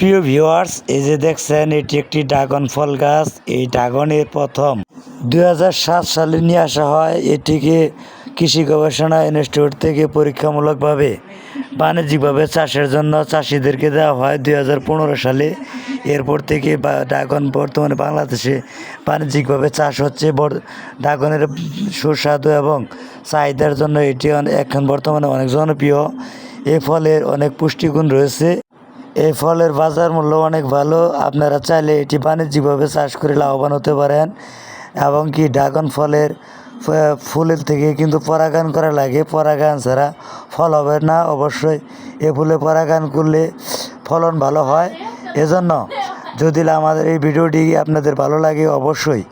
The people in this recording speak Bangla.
প্রিয় ভিউয়ার্স, এই যে দেখছেন, এটি একটি ড্রাগন ফল গাছ। এই ড্রাগনের প্রথম দুই হাজার সাত সালে নিয়ে আসা হয়। এটিকে কৃষি গবেষণা ইনস্টিটিউট থেকে পরীক্ষামূলকভাবে বাণিজ্যিকভাবে চাষের জন্য চাষিদেরকে দেওয়া হয় দুই হাজার পনেরো সালে। এরপর থেকে ড্রাগন বর্তমানে বাংলাদেশে বাণিজ্যিকভাবে চাষ হচ্ছে। ড্রাগনের সুস্বাদু এবং চাহিদার জন্য এটি এখন বর্তমানে অনেক জনপ্রিয়। এ ফলের অনেক পুষ্টিগুণ রয়েছে। এই ফলের বাজার মূল্য অনেক ভালো। আপনারা চাইলে এটি বাণিজ্যিকভাবে চাষ করে লাভবান হতে পারেন এবং কি ড্রাগন ফলের ফুলের থেকে কিন্তু পরাগান করা লাগে। পরাগান ছাড়া ফল হবে না। অবশ্যই এ ফুলে পরাগান করলে ফলন ভালো হয়। এজন্য যদি আমাদের এই ভিডিওটি আপনাদের ভালো লাগে, অবশ্যই